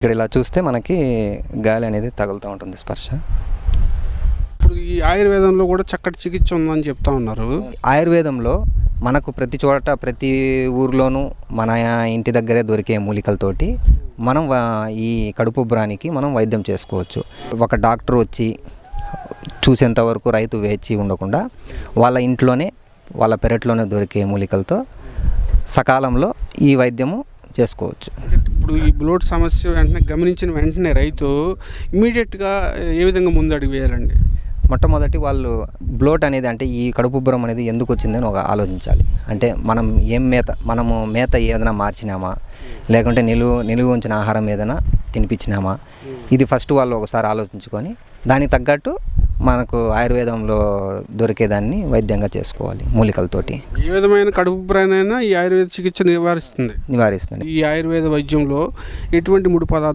ఇక్కడ ఇలా చూస్తే మనకి గాలి అనేది తగులుతూ ఉంటుంది స్పర్శ. ఇప్పుడు ఈ ఆయుర్వేదంలో కూడా చక్కటి చికిత్స ఉందని చెప్తా ఉన్నారు. ఆయుర్వేదంలో మనకు ప్రతి చోట ప్రతి ఊర్లోనూ మన ఇంటి దగ్గరే దొరికే మూలికలతోటి మనం ఈ కడుపు ఉబ్బరానికి మనం వైద్యం చేసుకోవచ్చు. ఒక డాక్టర్ వచ్చి చూసేంత వరకు రైతు వేచి ఉండకుండా వాళ్ళ ఇంట్లోనే వాళ్ళ పెరట్లోనే దొరికే మూలికలతో సకాలంలో ఈ వైద్యము చేసుకోవచ్చు. ఇప్పుడు ఈ బ్లోట్ సమస్య వెంటనే గమనించిన వెంటనే రైతు ఇమీడియట్గా ఏ విధంగా ముందు అడుగు వేయాలండి? మొట్టమొదటి వాళ్ళు బ్లోట్ అనేది అంటే ఈ కడుపు ఉబ్బరం అనేది ఎందుకు వచ్చిందని ఒక ఆలోచించాలి. అంటే మనం ఏం మేత మనము మేత ఏదైనా మార్చినామా? లేకుంటే నిలువ నిలువ ఉంచిన ఆహారం ఏదైనా తినిపించినామా? ఇది ఫస్ట్ వాళ్ళు ఒకసారి ఆలోచించుకొని దానికి తగ్గట్టు మనకు ఆయుర్వేదంలో దొరికేదాన్ని వైద్యంగా చేసుకోవాలి మూలికలతోటి. ఏ విధమైన కడుపు ప్రాణైనా ఈ ఆయుర్వేద చికిత్స నివారిస్తుంది. నివారిస్తుంది. ఈ ఆయుర్వేద వైద్యంలో ఎటువంటి ముడి పదార్థాలు